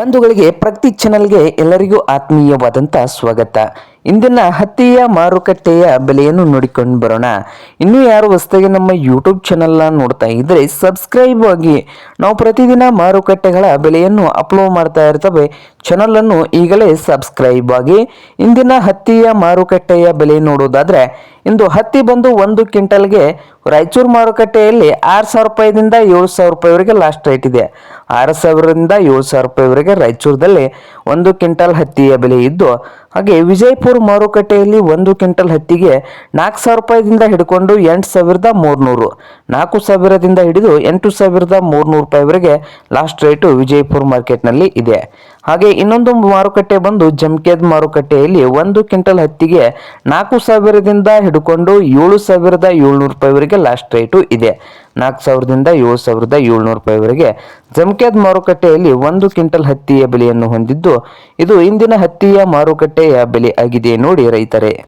ಬಂಧುಗಳಿಗೆ ಪ್ರಗತಿ ಚಾನಲ್ಗೆ ಎಲ್ಲರಿಗೂ ಆತ್ಮೀಯವಾದಂಥ ಸ್ವಾಗತ. ಇಂದಿನ ಹತ್ತಿಯ ಮಾರುಕಟ್ಟೆಯ ಬೆಲೆಯನ್ನು ನೋಡಿಕೊಂಡು ಬರೋಣ. ಇನ್ನೂ ಯಾರು ಹೊಸದಾಗಿ ನಮ್ಮ ಯೂಟ್ಯೂಬ್ ಚಾನಲ್ನ ನೋಡ್ತಾ ಇದ್ದರೆ ಸಬ್ಸ್ಕ್ರೈಬ್ ಆಗಿ. ನಾವು ಪ್ರತಿದಿನ ಮಾರುಕಟ್ಟೆಗಳ ಬೆಲೆಯನ್ನು ಅಪ್ಲೋಡ್ ಮಾಡ್ತಾ ಇರ್ತವೆ. ಚಾನಲನ್ನು ಈಗಲೇ ಸಬ್ಸ್ಕ್ರೈಬ್ ಆಗಿ. ಇಂದಿನ ಹತ್ತಿಯ ಮಾರುಕಟ್ಟೆಯ ಬೆಲೆ ನೋಡೋದಾದ್ರೆ, ಇಂದು ಹತ್ತಿ ಬಂದು ಒಂದು ಕ್ವಿಂಟಲ್ಗೆ ರಾಯಚೂರು ಮಾರುಕಟ್ಟೆಯಲ್ಲಿ ಆರು ಸಾವಿರ ರೂಪಾಯಿದಿಂದ ಏಳು ಸಾವಿರ ರೂಪಾಯಿವರೆಗೆ ಲಾಸ್ಟ್ ರೇಟ್ ಇದೆ. ಆರು ಸಾವಿರದಿಂದ ಏಳು ಸಾವಿರ ರೂಪಾಯಿವರೆಗೆ ರಾಯಚೂರದಲ್ಲಿ ಒಂದು ಕ್ವಿಂಟಲ್ ಹತ್ತಿಯ ಬೆಲೆ ಇದ್ದು, ಹಾಗೆ ವಿಜಯಪುರ ಮಾರುಕಟ್ಟೆಯಲ್ಲಿ ಒಂದು ಕ್ವಿಂಟಲ್ ಹತ್ತಿಗೆ ನಾಲ್ಕು ಸಾವಿರ ರೂಪಾಯಿದಿಂದ ಹಿಡ್ಕೊಂಡು ಎಂಟು ಸಾವಿರದ ಮೂರುನೂರು. ನಾಲ್ಕು ಸಾವಿರದಿಂದ ಹಿಡಿದು ಎಂಟು ಸಾವಿರದ ಮೂರುನೂರು ರೂಪಾಯಿವರೆಗೆ ಲಾಸ್ಟ್ ರೇಟು ವಿಜಯಪುರ ಮಾರ್ಕೆಟ್ನಲ್ಲಿ ಇದೆ. ಹಾಗೆ ಇನ್ನೊಂದು ಮಾರುಕಟ್ಟೆ ಬಂದು ಜಮ್ಕೇದ್ ಮಾರುಕಟ್ಟೆಯಲ್ಲಿ ಒಂದು ಕ್ವಿಂಟಲ್ ಹತ್ತಿಗೆ ನಾಲ್ಕು ಸಾವಿರದಿಂದ ಹಿಡ್ಕೊಂಡು ಏಳು ಸಾವಿರದ ಏಳ್ನೂರು ರೂಪಾಯಿವರೆಗೆ ಲಾಸ್ಟ್ ರೇಟು ಇದೆ. ನಾಲ್ಕು ಸಾವಿರದಿಂದ ಏಳು ಸಾವಿರದ ಏಳ್ನೂರು ರೂಪಾಯಿವರೆಗೆ. ಜಮ್ಕೇದ್ ಮಾರುಕಟ್ಟೆಯಲ್ಲಿ ಒಂದು ಕ್ವಿಂಟಲ್ ಹತ್ತಿಯ ಬೆಲೆಯನ್ನು ಹೊಂದಿದ್ದು, ಇದು ಇಂದಿನ ಹತ್ತಿಯ ಮಾರುಕಟ್ಟೆಯ ಬೆಲೆ ಆಗಿದೆ ನೋಡಿ ರೈತರೇ.